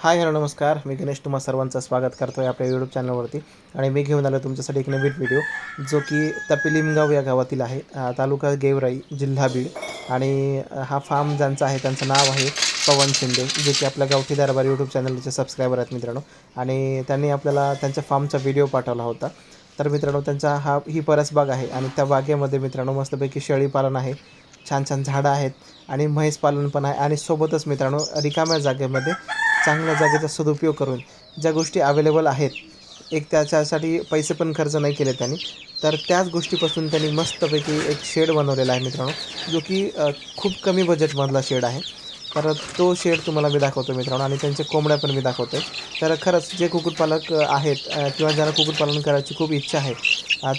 Hi hello नमस्कार. मी गणेश तुम्हा सर्वांचं स्वागत करतो आहे आपल्या यूट्यूब चॅनलवरती आणि मी घेऊन आलो तुमच्यासाठी एक नवीन व्हिडिओ जो की तपिलिमगाव या गावातील आहे. तालुका गेवराई जिल्हा बीड. आणि हा फार्म ज्यांचा आहे त्यांचं नाव आहे पवन शिंदे जे की आपल्या गावठी दरबार यूट्यूब चॅनलचे सबस्क्रायबर आहेत मित्रांनो. आणि त्यांनी आपल्याला त्यांच्या फार्मचा व्हिडिओ पाठवला होता. तर मित्रांनो त्यांचा हा ही परसबाग आहे. आणि त्या बागेमध्ये मित्रांनो मस्तपैकी शेळी पालन आहे. छान छान झाडं आहेत. आणि म्हैस पालन पण आहे. आणि सोबतच मित्रांनो रिकाम्या जागेमध्ये चांगल्या जागेचा सदुपयोग करून ज्या गोष्टी अवेलेबल आहेत एक त्याच्यासाठी पैसे पण खर्च नाही केले त्यांनी. तर त्याच गोष्टीपासून त्यांनी मस्तपैकी एक शेड बनवलेला आहे मित्रांनो जो की खूप कमी बजेटमधला शेड आहे. तर तो शेड तुम्हाला मी दाखवतो मित्रांनो आणि त्यांचे कोंबड्या पण मी दाखवतो तर खरंच जे कुक्कुटपालक आहेत किंवा ज्यांना कुक्कुटपालन करायची खूप इच्छा आहे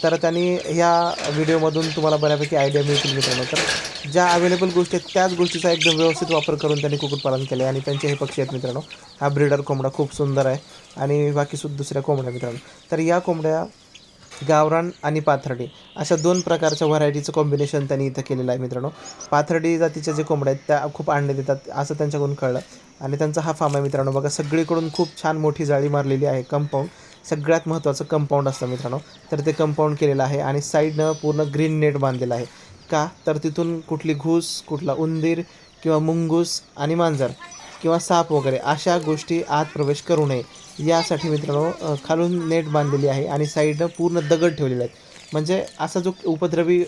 तर त्यांनी ह्या व्हिडिओमधून तुम्हाला बऱ्यापैकी आयडिया मिळतील मित्रांनो. तर ज्या अवेलेबल गोष्टी आहेत त्याच गोष्टीचा एकदम व्यवस्थित वापर करून त्यांनी कुक्कुटपालन केले आणि त्यांचे हे पक्षी आहेत मित्रांनो. हा ब्रीडर कोंबडा खूप सुंदर आहे आणि बाकी सुद्धा दुसऱ्या कोंबड्या मित्रांनो. तर या कोंबड्या गावरान आणि पाथर्डी अशा दोन प्रकारच्या व्हरायटीचं कॉम्बिनेशन त्यांनी इथं केलेलं आहे मित्रांनो. पाथर्डी जातीच्या जे कोंबड्या आहेत त्या खूप अंडे देतात असं त्यांच्याकडून कळलं. आणि त्यांचा हा फार्म आहे मित्रांनो. बघा सगळीकडून खूप छान मोठी जाळी मारलेली आहे कंपाऊंड सगळ्यात महत्त्वाचं कंपाऊंड असतं मित्रांनो. तर ते कंपाऊंड केलेलं आहे आणि साईडनं पूर्ण ग्रीन नेट बांधलेलं आहे. का? तर तिथून कुठली घूस कुठला उंदीर किंवा मुंगूस आणि मांजर किंवा साप वगैरे अशा गोष्टी आत प्रवेश करू नये. यासाठी मित्रांनो खालून नेट बांधलेली आहे आणि साईडनं पूर्ण दगड ठेवलेले आहेत. म्हणजे असा जो उपद्रवी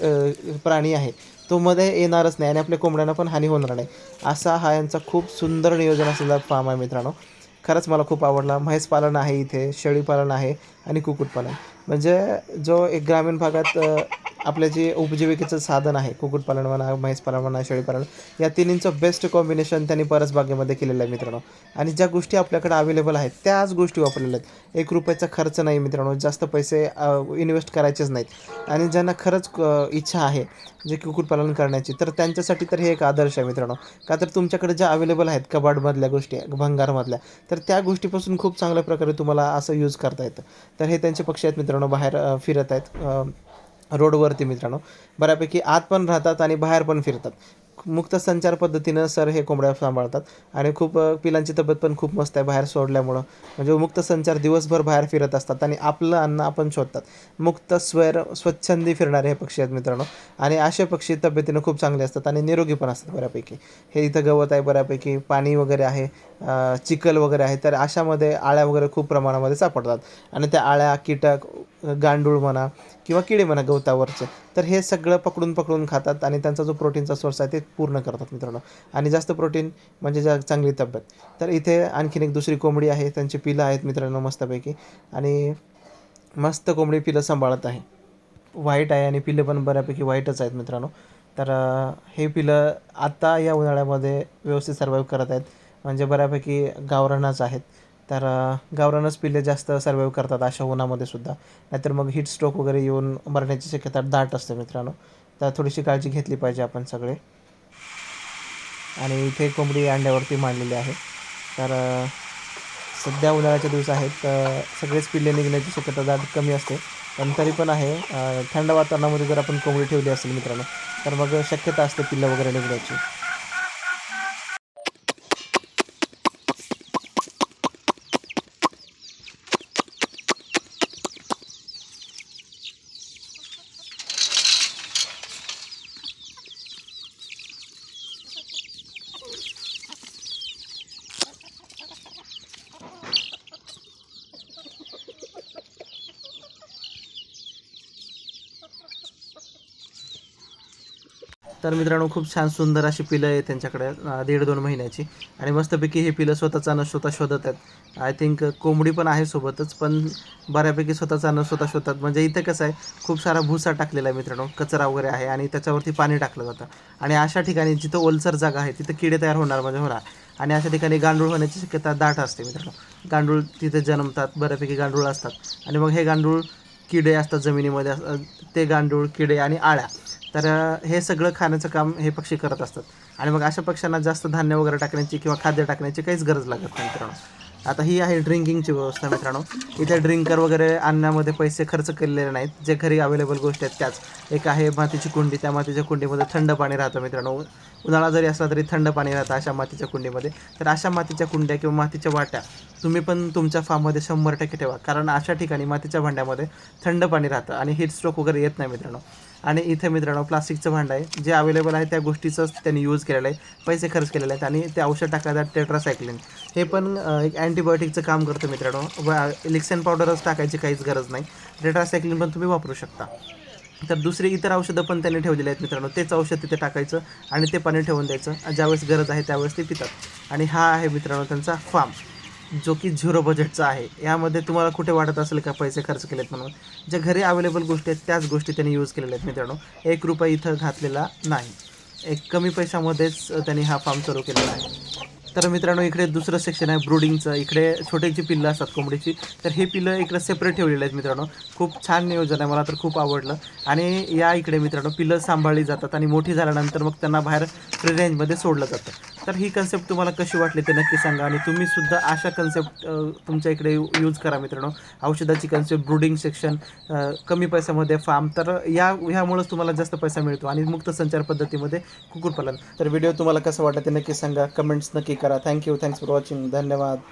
प्राणी आहे तो मध्ये येणारच नाही आणि आपल्या कोंबड्यांना पण हानी होणार नाही. असा हा यांचा खूप सुंदर नियोजन असलेला फार्म आहे मित्रांनो. खरंच मला खूप आवडला. म्हैस पालन आहे इथे शेळी पालन आहे आणि कुक्कुटपालन म्हणजे जो एक ग्रामीण भागात आपलं जे उपजीविकेचं साधन आहे कुक्कुटपालन म्हणा म्हैस पालन म्हणा शेळीपालन या तिन्हींचं बेस्ट कॉम्बिनेशन त्यांनी परसबागेमध्ये केलेलं आहे मित्रांनो. आणि ज्या गोष्टी आपल्याकडे अवेलेबल आहेत त्याच गोष्टी वापरलेल्या आहेत. एक रुपयाचा खर्च नाही मित्रांनो जास्त पैसे इन्व्हेस्ट करायचेच नाहीत. आणि ज्यांना खरंच इच्छा आहे जे कुक्कुटपालन करण्याची तर त्यांच्यासाठी तर हे एक आदर्श आहे मित्रांनो. का तर तुमच्याकडे ज्या अवेलेबल आहेत कबाडमधल्या गोष्टी भंगारमधल्या तर त्या गोष्टीपासून खूप चांगल्या प्रकारे तुम्हाला असं यूज करता येतं. तर हे त्यांचे पक्षी आहेत मित्रांनो बाहेर फिरत आहेत. रोडवरती मित्रांनो. बऱ्यापैकी आत पण राहतात आणि बाहेर पण फिरतात. मुक्त संचार पद्धतीनं सर हे कोंबड्या सांभाळतात. आणि खूप पिलांची तब्येत पण खूप मस्त आहे बाहेर सोडल्यामुळं. म्हणजे मुक्त संचार दिवसभर बाहेर फिरत असतात आणि आपलं अन्न आपण शोधतात. मुक्त स्वैर स्वच्छंदी फिरणारे हे पक्षी आहेत मित्रांनो. आणि असे पक्षी तब्येतीनं खूप चांगले असतात आणि निरोगी पण असतात बऱ्यापैकी. हे इथं गवत आहे बऱ्यापैकी पाणी वगैरे आहे चिखल वगैरे आहे तर अशामध्ये आळ्या वगैरे खूप प्रमाणामध्ये सापडतात. आणि त्या आळ्या कीटक गांडूळ म्हणा किंवा किडे म्हणा गवतावरचे तर हे सगळं पकडून पकडून खातात आणि त्यांचा जो प्रोटीनचा सोर्स आहे ते पूर्ण करतात मित्रांनो. आणि जास्त प्रोटीन म्हणजे जा चांगली तब्येत. तर इथे आणखीन एक दुसरी कोंबडी आहे त्यांची पिलं आहेत मित्रांनो मस्तपैकी. आणि मस्त कोंबडी पिलं सांभाळत आहे. व्हाईट आहे आणि पिलं पण बऱ्यापैकी व्हाईटच आहेत मित्रांनो. तर हे पिलं आत्ता या उन्हाळ्यामध्ये व्यवस्थित सर्वाईव्ह करत आहेत. म्हणजे बऱ्यापैकी गावरानाच आहेत. तर गावरानच पिल्ले जास्त सर्वाईव्ह करतात अशा उन्हामध्ये सुद्धा. नाहीतर मग हीट स्ट्रोक वगैरे येऊन मरण्याची शक्यता दाट असते मित्रांनो. तर थोडीशी काळजी घेतली पाहिजे आपण सगळे. आणि इथे कोंबडी अंड्यावरती मांडलेली आहे. तर सध्या उन्हाळ्याचे दिवस आहेत तर सगळेच पिल्ले निघण्याची शक्यता दाट कमी असते. पण तरी पण आहे थंड वातावरणामध्ये जर आपण कोंबडी ठेवली असेल मित्रांनो तर मग शक्यता असते पिल्लं वगैरे निघण्याची. तर मित्रांनो खूप छान सुंदर अशी पिलं आहे त्यांच्याकडे दीड दोन महिन्याची. आणि मस्तपैकी हे पिलं स्वतःचा अन्न स्वतः शोधत आहेत. आय थिंक कोंबडी पण आहे सोबतच पण बऱ्यापैकी स्वतःचा अन्न स्वतः शोधतात. म्हणजे इथं कसं आहे खूप सारा भुसा टाकलेला आहे मित्रांनो कचरा वगैरे आहे आणि त्याच्यावरती पाणी टाकलं जातं. आणि अशा ठिकाणी जिथं ओलसर जागा आहे तिथं किडे तयार होणार म्हणजे होणार. आणि अशा ठिकाणी गांडूळ होण्याची शक्यता दाट असते मित्रांनो. गांडूळ तिथे जन्मतात बऱ्यापैकी गांडूळ असतात. आणि मग हे गांडूळ किडे असतात जमिनीमध्ये ते गांडूळ किडे आणि आळ्या. तर हे सगळं खाण्याचं काम हे पक्षी करत असतात. आणि मग अशा पक्ष्यांना जास्त धान्य वगैरे टाकण्याची किंवा खाद्य टाकण्याची काहीच गरज लागत नाही मित्रांनो. आता ही आहे ड्रिंकिंगची व्यवस्था मित्रांनो. इथे ड्रिंकर वगैरे आणण्यामध्ये पैसे खर्च केलेले नाहीत. जे घरी अवेलेबल गोष्टी आहेत त्याच. एक आहे मातीची कुंडी. त्या मातीच्या कुंडीमध्ये थंड पाणी राहतं मित्रांनो. उन्हाळा जरी असला तरी थंड पाणी राहतं अशा मातीच्या कुंडीमध्ये. तर अशा मातीच्या कुंड्या किंवा मातीच्या वाट्या तुम्ही पण तुमच्या फार्ममध्ये शंभर टक्के ठेवा. कारण अशा ठिकाणी मातीच्या भांड्यामध्ये थंड पाणी राहतं आणि हीट स्ट्रोक वगैरे येत नाही मित्रांनो. आणि इथे मित्रांनो प्लास्टिकचं भांडं आहे. जे अवेलेबल आहे त्या गोष्टीचंच त्यांनी यूज केलेलं आहे. पैसे खर्च केलेले आहेत आणि ते औषध टाकायचं टेट्रासायक्लिन हे पण एक अँटीबायोटिकचं काम करतं मित्रांनो. व इलेक्शन पावडरच टाकायची काहीच गरज नाही. टेट्रासायक्लिन पण तुम्ही वापरू शकता. तर दुसरी इतर औषधं पण त्यांनी ठेवलेली आहेत मित्रांनो. तेच औषध तिथे टाकायचं आणि ते पाणी ठेवून द्यायचं. ज्यावेळेस गरज आहे त्यावेळेस ते पितात. आणि हा आहे मित्रांनो त्यांचा फार्म जो की झिरो बजेटचा आहे यामध्ये तुम्हाला कुठे वाटत असेल का पैसे खर्च केलेत म्हणून? ज्या घरी अवेलेबल गोष्टी आहेत त्याच गोष्टी त्यांनी यूज केलेल्या आहेत मित्रांनो. एक रुपया इथं घातलेला नाही. एक कमी पैशामध्येच त्यांनी हा फार्म सुरू केलेला आहे. तर मित्रांनो इकडे दुसरं सेक्शन आहे ब्रुडिंगचं इकडे छोटीची पिल्लं असतात कोंबडीची. तर हे पिल्लं इकडे सेपरेट ठेवलेले आहेत मित्रांनो. खूप छान नियोजन आहे मला तर खूप आवडलं. आणि या इकडे मित्रांनो पिल्लं सांभाळली जातात आणि मोठी झाल्यानंतर मग त्यांना बाहेर फ्री रेंजमध्ये सोडलं जातं. तर ही कन्सेप्ट तुम्हाला कशी वाटली ते नक्की सांगा आणि तुम्ही सुद्धा अशा कन्सेप्ट तुमच्या इकडे यूज करा मित्रांनो. औषधाची कन्सेप्ट ब्रुडिंग सेक्शन कमी पैशामध्ये फार्म तर या ह्यामुळेच तुम्हाला जास्त पैसा मिळतो आणि मुक्त संचार पद्धतीमध्ये कुक्कुटपालन तर व्हिडिओ तुम्हाला कसं वाटला ते नक्की सांगा. कमेंट्स नक्की करा. थँक्यू थँक्स फॉर वॉचिंग धन्यवाद.